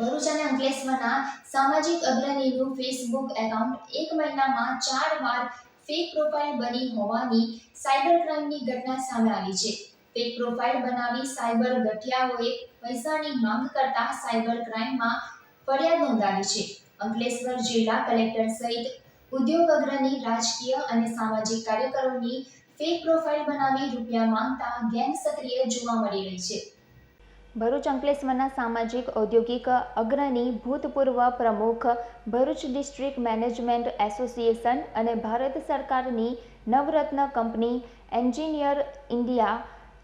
ભરૂચ અને અંકલેશ્વરના સામાજિક અગ્રણીનું ફેસબુક એકાઉન્ટ એક મહિનામાં ચાર વાર ફેક પ્રોફાઇલ બની હોવાની સાયબર ક્રાઇમની ઘટના સામે આવી છે. ફેક પ્રોફાઇલ બનાવી સાયબર ગઠિયાઓએ પૈસાની માંગ કરતા સાયબર ક્રાઇમમાં ફરિયાદ નોંધાવી છે. અંકલેશ્વર જિલ્લા કલેક્ટર સહિત ઉદ્યોગ અગ્રણી, રાજકીય અને સામાજિક કાર્યકરોની ફેક પ્રોફાઇલ બનાવી રૂપિયા માંગતા ગેંગ સક્રિય જોવા મળી રહી છે. ભરૂચ અંકલેશ્વરના સામાજિક, ઔદ્યોગિક, અગ્રણી, ભૂતપૂર્વ પ્રમુખ, ભરૂચ ડિસ્ટ્રિક્ટ મેનેજમેન્ટ એસોસિએશન અને ભારત સરકારની નવરત્ન કંપની એન્જિનિયર ઇન્ડિયા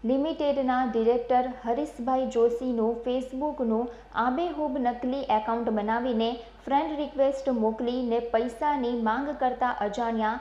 લિમિટેડના ડિરેક્ટર હરીશભાઈ જોશીનું ફેસબુકનું આબેહૂબ નકલી એકાઉન્ટ બનાવીને ફ્રેન્ડ રિક્વેસ્ટ મોકલીને પૈસાની માંગ કરતા અજાણ્યા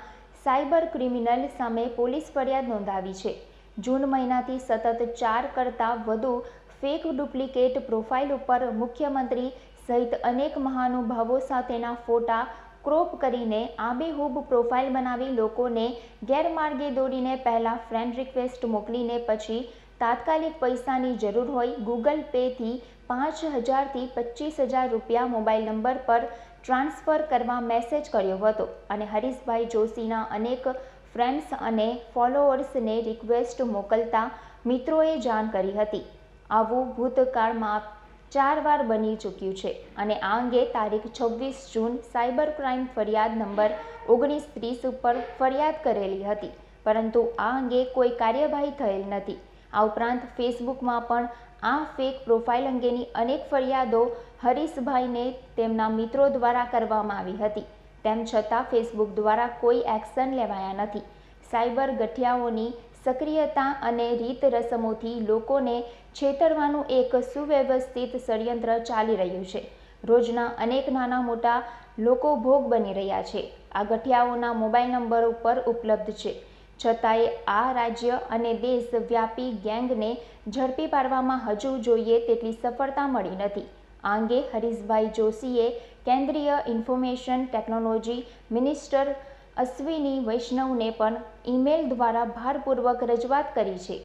સાયબર ક્રિમિનલ સામે પોલીસ ફરિયાદ નોંધાવી છે. જૂન મહિનાથી સતત ચાર કરતાં વધુ ફેક ડુપ્લિકેટ પ્રોફાઇલ ઉપર મુખ્યમંત્રી સહિત અનેક મહાનુભાવો સાથેના ફોટા ક્રોપ કરીને આબેહૂબ પ્રોફાઇલ બનાવી લોકોને ગેરમાર્ગે દોડીને પહેલાં ફ્રેન્ડ રિક્વેસ્ટ મોકલીને પછી તાત્કાલિક પૈસાની જરૂર હોય ગૂગલ પેથી પાંચ હજારથી પચીસ હજાર રૂપિયા મોબાઈલ નંબર પર ટ્રાન્સફર કરવા મેસેજ કર્યો હતો અને હરીશભાઈ જોશીના અનેક ફ્રેન્ડ્સ અને ફોલોઅર્સને રિક્વેસ્ટ મોકલતા મિત્રોએ જાણ કરી હતી. આવું ભૂતકાળમાં ચાર વાર બની ચૂક્યું છે અને આ અંગે તારીખ છવ્વીસ જૂન સાયબર ક્રાઇમ ફરિયાદ નંબર ઓગણીસ ત્રીસ ઉપર ફરિયાદ કરેલી હતી. પરંતુ આ અંગે કોઈ કાર્યવાહી થયેલ નથી. આ ઉપરાંત ફેસબુકમાં પણ આ ફેક પ્રોફાઇલ અંગેની અનેક ફરિયાદો હરીશભાઈને તેમના મિત્રો દ્વારા કરવામાં આવી હતી. તેમ છતાં ફેસબુક દ્વારા કોઈ એક્શન લેવાયા નથી. સાયબર ગઠિયાઓની સક્રિયતા અને રીત રસમોથી લોકોને છેતરવાનું એક સુવ્યવસ્થિત ષડયંત્ર ચાલી રહ્યું છે. રોજના અનેક નાના મોટા લોકો ભોગ બની રહ્યા છે. આ ગઠિયાઓના મોબાઈલ નંબર ઉપર ઉપલબ્ધ છે. છતાંય આ રાજ્ય અને દેશવ્યાપી ગેંગને ઝડપી પાડવામાં હજુ જોઈએ તેટલી સફળતા મળી નથી. આ અંગે હરીશભાઈ જોશીએ કેન્દ્રીય ઇન્ફોર્મેશન ટેકનોલોજી મિનિસ્ટર અશ્વિની વૈષ્ણવને પણ ઈમેલ દ્વારા ભારપૂર્વક રજૂઆત કરી છે.